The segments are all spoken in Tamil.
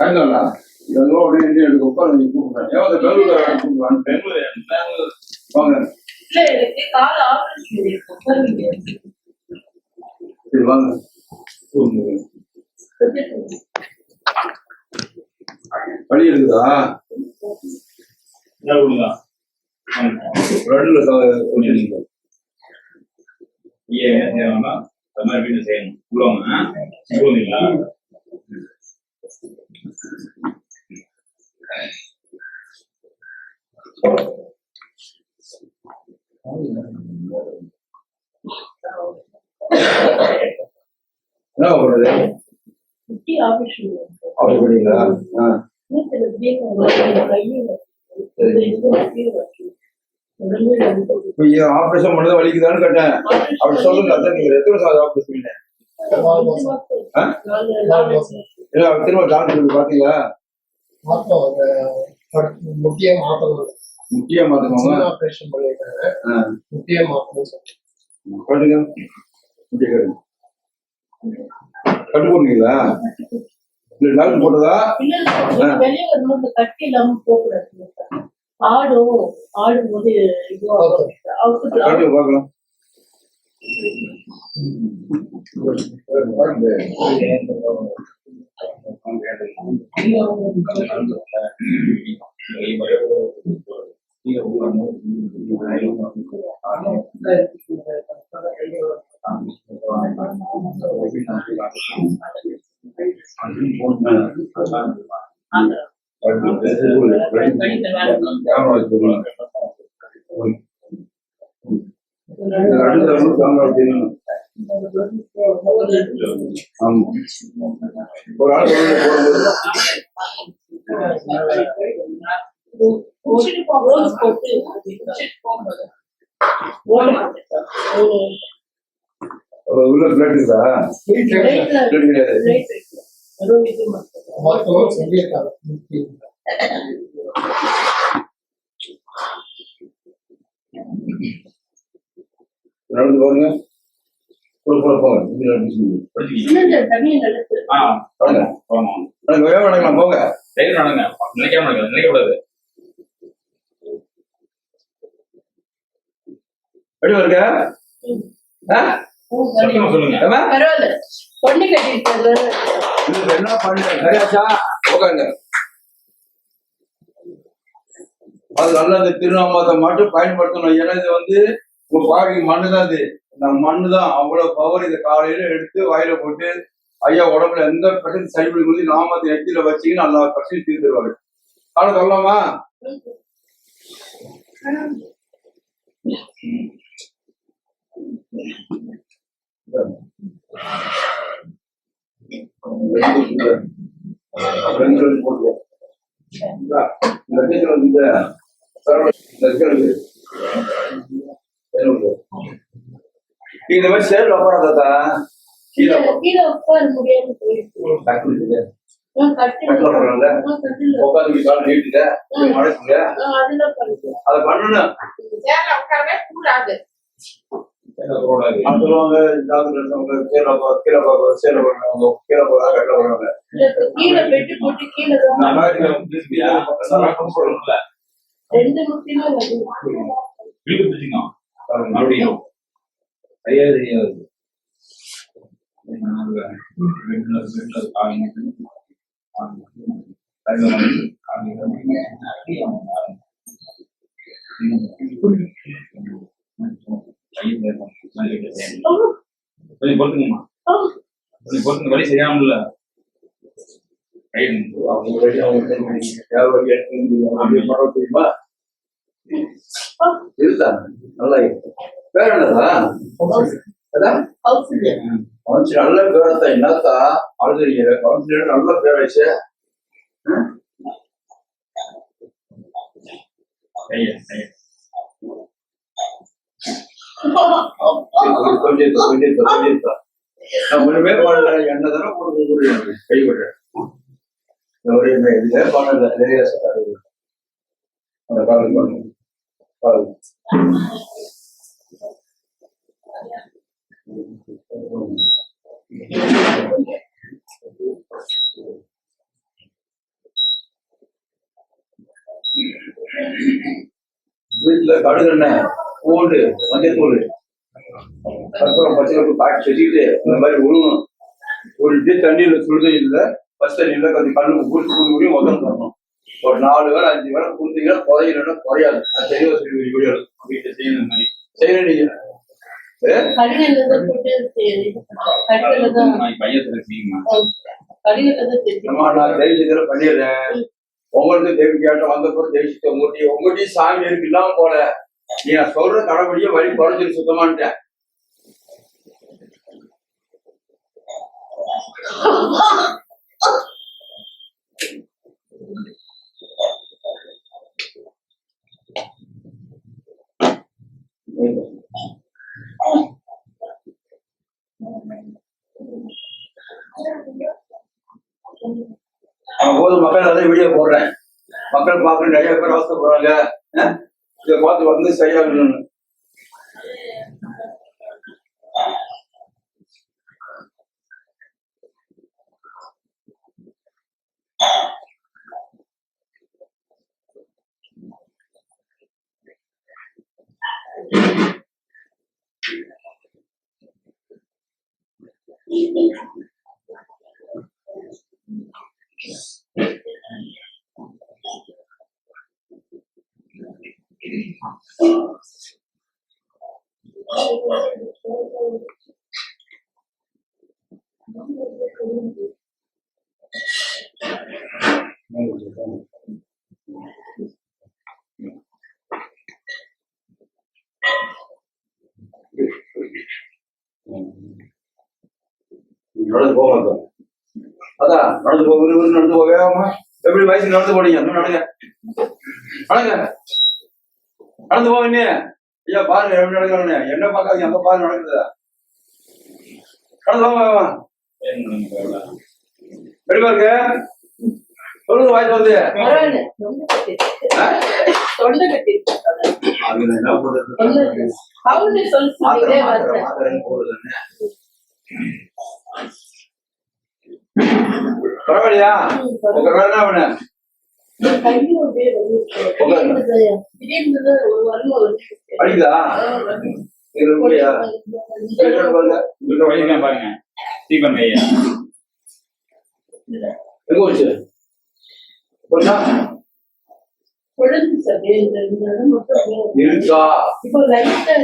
சாயங்காலம் இதெல்லாம் உடனே இந்தியா எடுக்க உட்காந்து நீ கூப்பிடுறேன். ஏன் அந்த பெங்களூர் கூப்பிடுவான் பெங்களூர் பெங்களூர் வாங்க. சரி வாங்க. வழி இருக்குதா என்ன கொடுங்க. ரெண்டுல அது மாதிரி வீட்டு செய்யணும். என்ன பண்ணுறது குட்டி ஆபரேஷன் ஆ. பண்ணது வலிக்குதான்னு கேட்டேன். அப்படி சொல்லுங்க அதான் நீங்க எத்தனை வருஷம் ஆப்ரேஷன் இல்ல திரும்ப டாக்டர் பாத்தீங்களா மாத்தம் அந்த முக்கிய மாத்தணுமா சின்ன ஆபரேஷன் பண்ணிருக்காங்க மாத்தணும் சொல்லி கட்டுங்க முக்கிய கட்டு கட்டு போடுறீங்களா? இல்ல டாக்டர் போட்டதா? வெளிய கட்டி இல்லாம போகக்கூடாது. ஆடும் ஆடும்போது இதுவாகும். அவுத்துட்டு கட்டு பார்க்கலாம். அடுத்த ಬ್ಲಡ್ ಇದ ಬ್ಲಡ್ ಇದೆ ಮತ್ತು ಸಂಗೀತ நடந்து பாருங்க. போல போங்க. நடக்கு. தைரியம் நடங்க. நினைக்காம நடங்க. நினைக்கக்கூடாது. எப்படி? சத்தமா சொல்லுங்க. என்ன பண்ணுங்க? சரியாச்சா? உட்காருங்க. அது நல்லா இந்த திருநாமத்தை மட்டும் பயன்படுத்தணும். ஏன்னா இது வந்து உங்க பாடி மண்ணு தான் இது இந்த மண்ணு தான் அவ்வளவு பவர் இந்த காலையில எடுத்து வாயில போட்டு ஐயா உடம்புல எந்த பிரச்சனை சரி பண்ணி கொடுத்து அதை நெத்தியில வச்சீங்கன்னா நல்லா பிரச்சனை தீர்த்துருவாரு காலை சொல்லலாமா? ரெண்டு இந்தா, மாதிரி சேர்ல உட்காராதா கீழே கீழே உட்கார முடியாம போயிருக்கு உட்காந்து கால் நீட்டுங்க மடக்குங்க அதை பண்ணணும். டாக்டர் கீழே கீழே போ- சேலை கீழே கீழே பெட்டு போட்டு கீழே சொல்லணும்ல. ரெண்டு. மறுபடியும். சரியா தெரியாது. பொறுத்துங்கம்மா. பொறுத்துங்க. வழி சரியாமல அவங்க வழி இதுதான் நல்லா இருக்கு. பேர் என்னதா கவுன்சிலர் நல்ல பேரத்தா என்னத்தா அழுதுறீங்க கவுன்சிலர் நல்ல பேராச்சு கொஞ்சம் நான் ஒண்ணுமே பண்ணல என்ன தானே கொடுக்க கைவிடுறேன் இதுல பண்ணல நிறைய அந்த பாருங்க பாருங்க பாருங்க வீட்டுல கடுகு எண்ணெய் பூண்டு மஞ்சத்தூள். கற்பூரம் பச்சை கப்பு காட்டி செஞ்சுக்கிட்டு இந்த மாதிரி உருவணும். உருட்டு தண்ணியில் சுடுதண்ணியில் பச்சை தண்ணியில் கொஞ்சம் கண்ணு ஊற்றி ஊறி உதவி தரணும் ஒரு நாலு வேலை அஞ்சு வேலை கொடுத்தீங்கன்னா குறையிலன்னா குறையாது அது தெளிவாக சொல்லி முடியாது வீட்டுல செய்யணும் மாதிரி. இதில் பண்ணிடுறேன். உங்களுக்கு தெய்வ கேட்ட வந்த பிறகு தெய்வத்தை மூட்டி உங்கள்கிட்டயும் சாமி இருக்கு இல்லாம போல. நீ நான் சொல்ற கடவுளியே வழி குறைஞ்சிரு சுத்தமான்ட்டேன் நான் போது மக்கள் நிறைய வீடியோ போடுறேன் மக்கள் பார்க்க நிறைய பேர் அவசர போறாங்க. இதை பார்த்து வந்து சரியா பண்ணணும் நடந்து போக மாட்டோம். அதான் நடந்து போக விறுவிறு நடந்து போக. வேகமா எப்படி வயசு நடந்து போனீங்க? இன்னும் நடங்க. நடங்க. நடந்து போக ஐயா பாருங்க எப்படி நடக்கணும்னு என்ன பார்க்காதீங்க அங்க பாரு நடக்குது? நடந்து போங்க வேகமா எப்படி பாருங்க? சொல்லுங்க வாய்ஸ் வந்து பரவாயில்ல தொண்டை கட்டி. ஆ? தொண்டை கட்டி. அது என்ன பண்றது பரவாயில்லையா? கேட்டு பாருங்க. தீபன் ஐயா. எங்க போச்சா குழந்தை சபை இந்த இந்த இடம் மட்டும் அப்படியே இருக்கா? இப்போ லைட்டா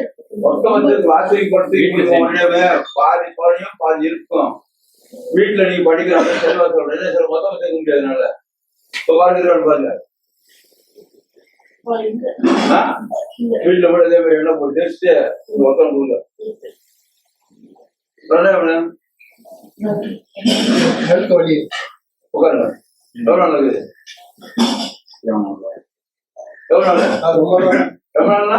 மொத்தம் வந்து வாசலுக்கு படுத்து இப்படி உடனே பாதி குறையும் பாதி இருக்கும். வீட்டுல நீங்க படிக்கிறாங்க செல்வா சொல்றேன் சில மொத்தம் சேர்க்க முடியாதுனால. இப்ப பாருங்க பாருங்க. இந்த ஆ? இந்த வீட்டுல கூட இதே மாதிரி என்ன போட்டு டெஸ்ட் மொத்தம் கொடுங்க. நல்லா வேணும். ஹெல்த் வழி உட்காருங்க. எவ்வளவு நாள் இருக்குது எவ்வளவு நாள்? அது ரொம்ப நாள்னா?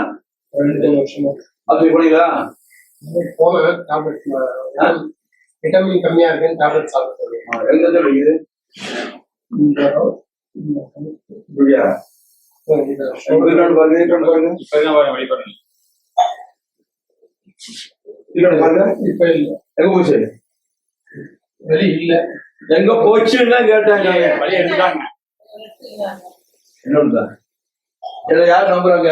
ரெண்டு வருஷமா. அப்படி போனீங்களா? போனேன் டேப்லெட் விட்டமின் கம்மியா இருக்குன்னு டேப்லெட் சாப்பிட்டு எங்க இல்ல. எங்க போச்சுன்னு கேட்டாங்க. வழி யார் நம்புறாங்க?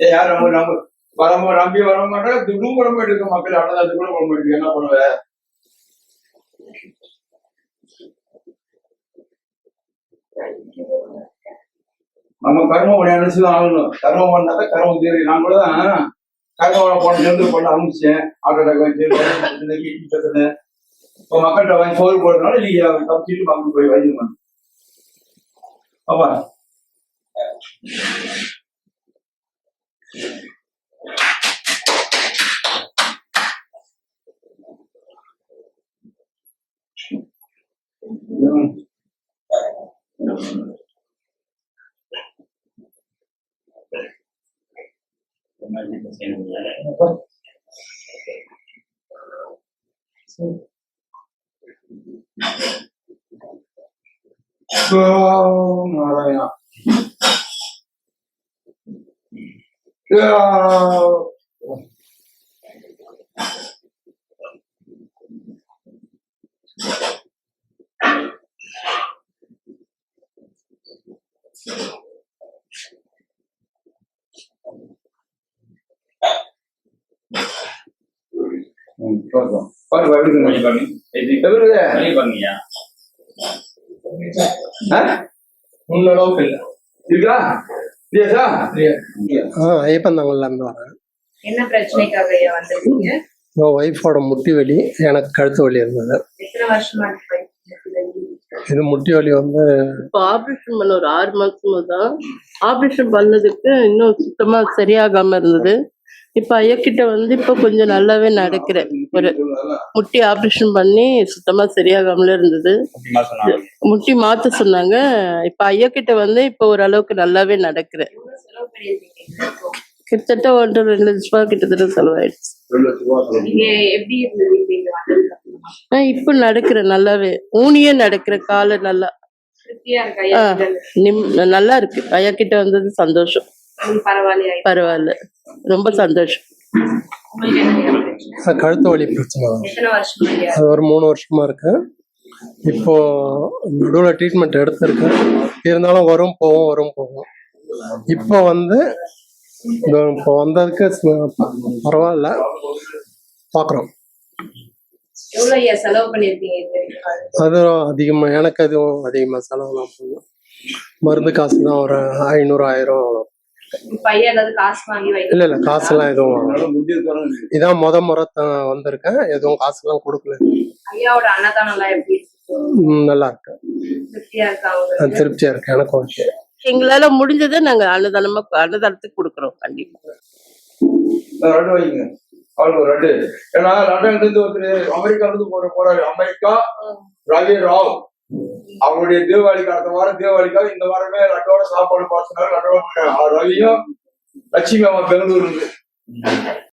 ஏ யார் நம்ப நம்ப. வர நம்பி வர மாட்டாங்க துடும் கூட எடுக்க மக்கள் மக்கள் அன்னதாத்து கூட படம் எடுக்க என்ன பண்ணுவ? நம்ம கர்மம் உடைய நினைச்சுதான் ஆகணும். கர்மம் பண்ணாதான் கர்மம் தீரும். நான் கூட தான் கர்மம் போன சேர்ந்து பண்ண ஆரம்பிச்சேன் ஹார்ட் அட்டாக் வந்து பிரச்சனை. இப்போ மக்கள்கிட்ட வாங்கி சோறு போடுறதுனால நீங்க தப்பிச்சுட்டு மக்கள் போய் வைத்தியம் அப்பா ம். இந்த மாதிரி வீட்டுல செய்யணும் ஓம் ya um para qué vienes aquí abajo qué vienes de ahí venga no no lo quiero இருக்கா? இல்லையா ஆ ஐயப்பந்தாங்கல்ல இருந்து வரேன் என்ன பிரச்சனைக்காக வந்திருக்கீங்க? ஒய்ஃபோட முட்டி வலி எனக்கு கழுத்து வலி இருந்தது. இது முட்டி வலி? வந்து இப்போ ஆபரேஷன் பண்ண ஒரு ஆறு மாசமா தான். ஆபரேஷன் பண்ணதுக்கு இன்னும் சுத்தமா சரியாகாம இருந்தது. இப்ப ஐயக்கிட்ட வந்து இப்ப கொஞ்சம் நல்லாவே நடக்கிறேன் ஒரு முட்டி ஆபரேஷன் பண்ணி சுத்தமா சரியாகாமலே இருந்தது. முட்டி மாத்த சொன்னாங்க. இப்ப ஐயக்கிட்ட வந்து இப்ப ஓரளவுக்கு நல்லாவே நடக்கிறேன்? கிட்டத்தட்ட ஒன்றரை ரெண்டு லட்ச ரூபாய் கிட்டத்தட்ட செலவாயிடுச்சு. ரூபா இப்ப நடக்கிறேன் நல்லாவே ஊனியே நடக்கிறேன் காலை நல்லா. நல்லா இருக்கு. ஐயா கிட்ட வந்தது சந்தோஷம்? பரவாயில்ல. ரொம்ப சந்தோஷம். கழுத்து வலி பிரச்சனை அது ஒரு மூணு வருஷமா இருக்கு. இப்போ நடுவில் ட்ரீட்மெண்ட் எடுத்திருக்கேன். இருந்தாலும் வரும் போகும் வரும் போகும். இப்போ வந்து இப்போ வந்ததுக்கு பரவாயில்ல. பார்க்குறோம்? அது அதிகமாக எனக்கு அதுவும் அதிகமாக செலவுலாம் போகும். மருந்து காசு தான் ஒரு ஐநூறு ஆயிரம் அவ்வளோ காசு எதுவும் பாருங்க. இதான் முத முறை வந்திருக்கேன். எதுவும் காசுலாம் கொடுக்கல. ஐயாவோட அன்னதானம் எல்லாம் ம், நல்லா இருக்கு. திருப்தியா இருக்கா எனக்கு ஓகே. எங்களால முடிஞ்சதை நாங்க அன்னதானமா அன்னதானத்துக்கு கொடுக்குறோம் கண்டிப்பா. நான் ரெண்டு வைங்க அவளுக்கு ஒரு ரெண்டு. ஏன்னா லண்டன்ல இருந்து ஒருத்தர் அமெரிக்கால இருந்து போற போறாரு. அமெரிக்கா ரவி ராவ். அவருடைய தீபாவளிக்கு அடுத்த வாரம் தீபாவளிக்காக இந்த வாரமே லட்டோட சாப்பாடு பார்த்துனாரு லட்டோட ரவியும் லட்சுமி அம்மா பெங்களூர்ல இருந்து